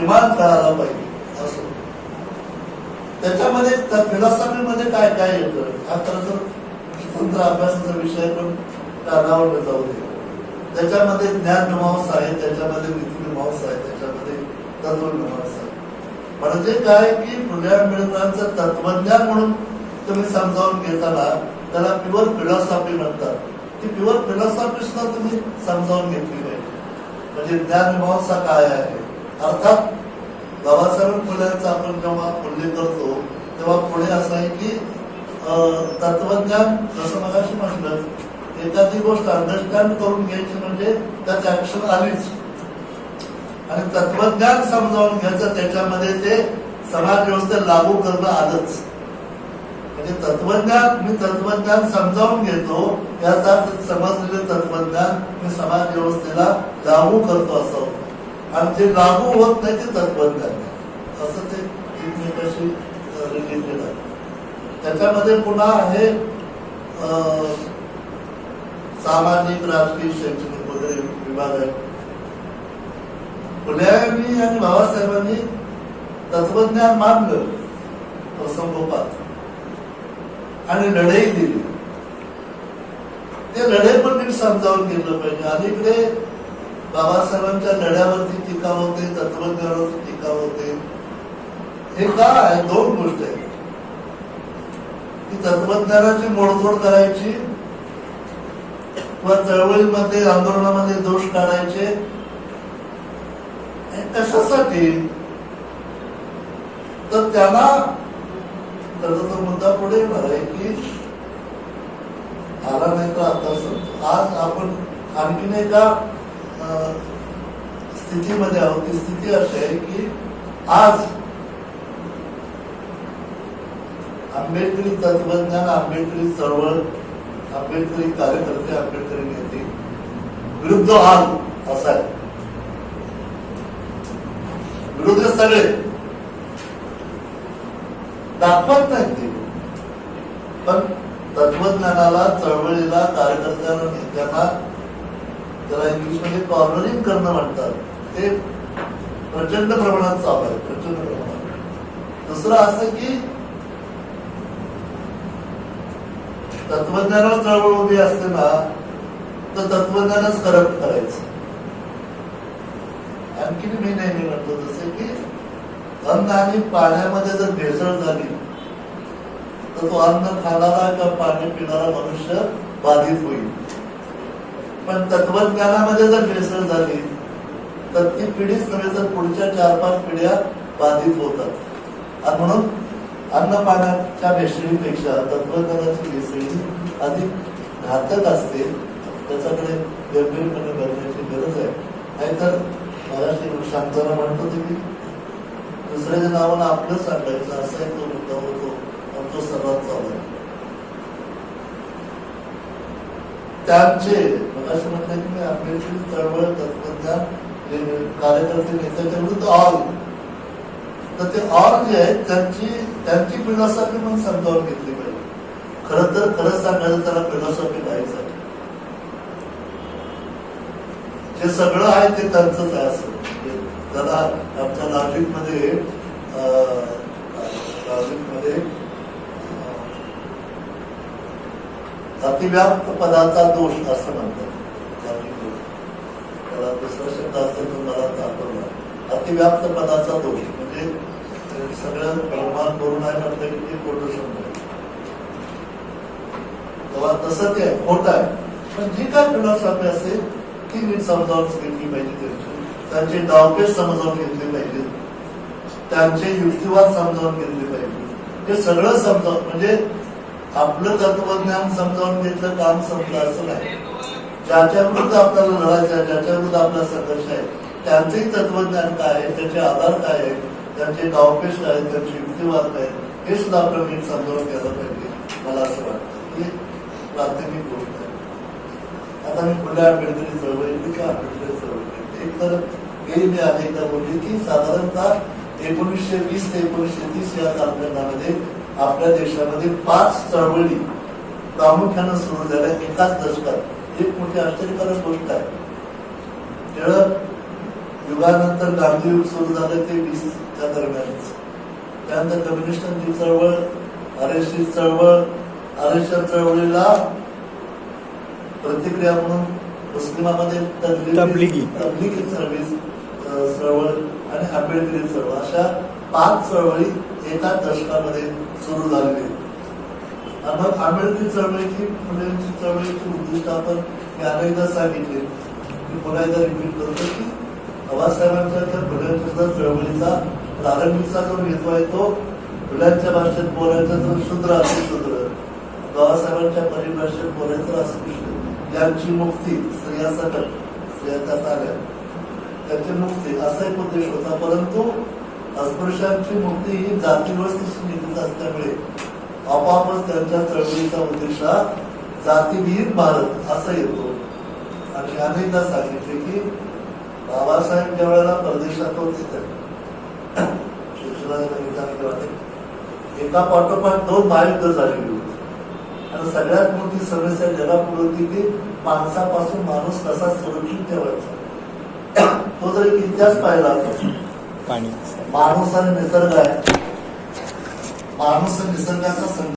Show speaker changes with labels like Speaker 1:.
Speaker 1: किमान कळायला पाहिजे असं. त्याच्यामध्ये त्या फिलॉसॉफीमध्ये काय काय येतं? हा खरं तर स्वतंत्र अभ्यासाचा विषय पण कानावर जाऊ दे. त्याच्यामध्ये ज्ञान नमांस आहे त्याच्यामध्ये विधी मीमांसा आहे त्याच्यामध्ये तत्व नमांस आहे. म्हणजे काय की प्रज्ञान मिळतांचं तत्वज्ञान म्हणून तुम्ही समजावून घेताना त्याला प्युअर फिलॉसॉफी म्हणतात. ती प्युअर फिलॉसॉफी सुद्धा तुम्ही समजावून घेतली पाहिजे. म्हणजे ज्ञान मीमांसा काय आहे? अर्थात बाबासाहेब फुल्यांचा आपण जेव्हा उल्लेख करतो तेव्हा पुढे असं आहे की अं, तत्वज्ञान जसं मगाशी म्हटलं एखादी गोष्ट अंडरस्टँड करून घ्यायची म्हणजे त्यात ऍक्शन आलीच. आणि तत्वज्ञान समजावून घ्यायचं त्याच्यामध्ये ते समाज व्यवस्थेत लागू करणं आलंच म्हणजे तत्वज्ञान मी तत्वज्ञान समजावून घेतो याचा समजलेले समजलेलं तत्वज्ञान मी समाज व्यवस्थेला लागू करतो असं. होतं आणि ते लागू होत नाही ते तत्वज्ञान आहे. असं ते एकमेकाशी रिलेटेड आहे त्याच्यामध्ये पुन्हा आहे सामाजिक राजकीय शैक्षणिक वगैरे विभाग आहे. फुल्यांनी आणि बाबासाहेबांनी तत्वज्ञान मानलं प्रसंगोपात. आणि लढाई दिली. ते लढे पण नीट समजावून घेतलं पाहिजे. आणि इकडे बाबासाहेबांच्या लढ्यावरती टीका होते तत्वज्ञानावरती टीका होते. हे का आहे दोन गोष्ट आहेत. की तत्वज्ञानाची मोडतोड करायची किंवा चळवळीमध्ये आंदोलनामध्ये दोष काढायचे. कशासाठी? तर त्यांना त्याचा तो मुद्दा पुढे येणार आहे की आला नाही तर आता आज आपण आणखीन एका स्थितीमध्ये आहोत. ती स्थिती अशी आहे की आज आंबेडकरी तत्वज्ञान आंबेडकरी चळवळ आंबेडकरी कार्यकर्ते आंबेडकरी नेते विरुद्ध हाल असा आहे विरुद्ध सगळे. दाखवत नाही ते. पण तत्वज्ञानाला चळवळीला कार्यकर्त्यांना नेत्यांना त्याला इंग्लिशमध्ये कॉर्नरिंग करणं म्हणतात. ते प्रचंड प्रमाणात चालू आहे प्रचंड प्रमाणात. दुसरं असं की तत्वज्ञानावर चळवळ उभी असते ना तर तत्वज्ञानच करत करायचं. आणखी मी नेहमी म्हणतो जसे की अन्न आणि पाण्यामध्ये जर भेसळ झाली तर तो अन्न खाणारा किंवा पाणी पिणारा मनुष्य बाधित होईल. पण तत्वज्ञानामध्ये जर भेसळ झाली तर ती पिढीच नव्हे तर पुढच्या चार पाच पिढ्या बाधित होतात. आणि म्हणून अन्न पाण्याच्या भेसळीपेक्षा तत्वज्ञानाची भेसळी अधिक घातक असते. त्याच्याकडे गंभीरपणे बघण्याची गरज आहे. नाहीतर महाराष्ट्र शांताना म्हणतो ते की दुसऱ्याच्या नावानं आपलं सांगायचं असा एक तो मुद्दा होतो. आणि तो सर्वात चालू आहे त्यांचे मगाशी म्हटलं की मी आंबेडकरी चळवळ तत्वज्ञान कार्यकर्ते नेत्याच्या विरुद्ध ऑल तर ते ऑल जे आहेत त्यांची त्यांची फिलॉसॉफी म्हणून समजावून घेतली पाहिजे. खरं तर खरंच सांगायचं त्याला फिलॉसॉफी नाहीच आहे जे सगळं आहे ते त्यांचंच आहे असं. त्याला आमच्या नागरिकमध्ये अतिव्याप्त पदाचा दोष असं म्हणतात. त्याला दुसरा शब्द असेल तर मला दाखवला अतिव्याप्त पदाचा दोष. म्हणजे सगळं प्रमाण करून आहे म्हटलं की ते खोटं शब्द तेव्हा तसं ते खोट आहे. पण जी काय फिलॉसॉफी असेल ती नीट समजावून घेतली पाहिजे त्यांची. त्यांचे डावपेच समजावून घेतले पाहिजे. त्यांचे युक्तिवाद समजावून घेतले पाहिजे. हे सगळं समजावून म्हणजे आपलं तत्वज्ञान समजावून घेतलं काम संपलं असं नाही. ज्याच्या विरुद्ध आपल्याला लढायचं आहे ज्याच्या विरुद्ध आपला संघर्ष आहे त्यांचंही तत्वज्ञान काय आहे त्याचे आधार काय आहे त्यांचे डावपेच काय आहेत त्यांचे युक्तिवाद काय आहेत, हे सुद्धा आपल्याला नीट समजावून घ्यायला पाहिजे मला असं वाटतं. ही प्राथमिक गोष्ट आहे. आता मी पुढे आंबेडकरी चळवळी किंवा आंबेडकरी चळवळी एक तर गेली मी अनेकदा बोलली की साधारणतः एकोणीसशे वीस ते एकोणीसशे तीस या कालखंडामध्ये आपल्या देशामध्ये पाच चळवळी प्रामुख्यानं सुरू झाल्या. एकाच दशकात. एक मोठी आश्चर्यकारक गोष्ट आहे. टिळक युगानंतर गांधी युग सुरू झालं ते वीसच्या दरम्यानच त्यानंतर कम्युनिस्टांची चळवळ आरएससी चळवळ आरएसच्या चळवळीला प्रतिक्रिया म्हणून मुस्लिमांमध्ये.
Speaker 2: तबलिगी
Speaker 1: सर्व्हिस चळवळ आणि आंबेडकरी चळवळ. अशा पाच चळवळी एका दशकामध्ये सुरू झालेली मग आंबेडकरी चळवळीची फुलेंची चळवळीची उद्दिष्ट आपण मी अनेकदा सांगितले. मी पुन्हा एकदा रिपीट करतो की बाबासाहेबांच्या त्या फुल्यांच्या चळवळीचा प्रारंभीचा जो हेतू आहे तो फुलांच्या भाषेत बोलायचा जो शूद्र असे शूद्र. बाबासाहेबांच्या परिभाषेत बोलायचं अस्पृश्य यांची मुक्ती स्त्रियासकट स्त्रियाच्या चाल्या त्याचे मुक्ती असा एक उद्देश होता. परंतु अस्पृश्यांची मुक्ती ही जातीव्यवस्थेशी निगडीत असल्यामुळे आपोआपच त्यांच्या चळवळीचा उद्देश हा जातीविहीन भारत असा येतो. आणि अनेकदा सांगितले की बाबासाहेब ज्या वेळेला परदेशात होते तर. शिक्षणाच्या निमित्ताने एका पाठोपाठ दोन महायुद्ध झालेली होती. आणि सगळ्यात मोठी समस्या जगापुढे होती की माणसापासून माणूस कसा सुरक्षित ठेवायचा? तो जर एक इतिहास पाहिला
Speaker 2: पाणी.
Speaker 1: माणूस आणि निसर्ग आहे. माणूस निसर्गाचा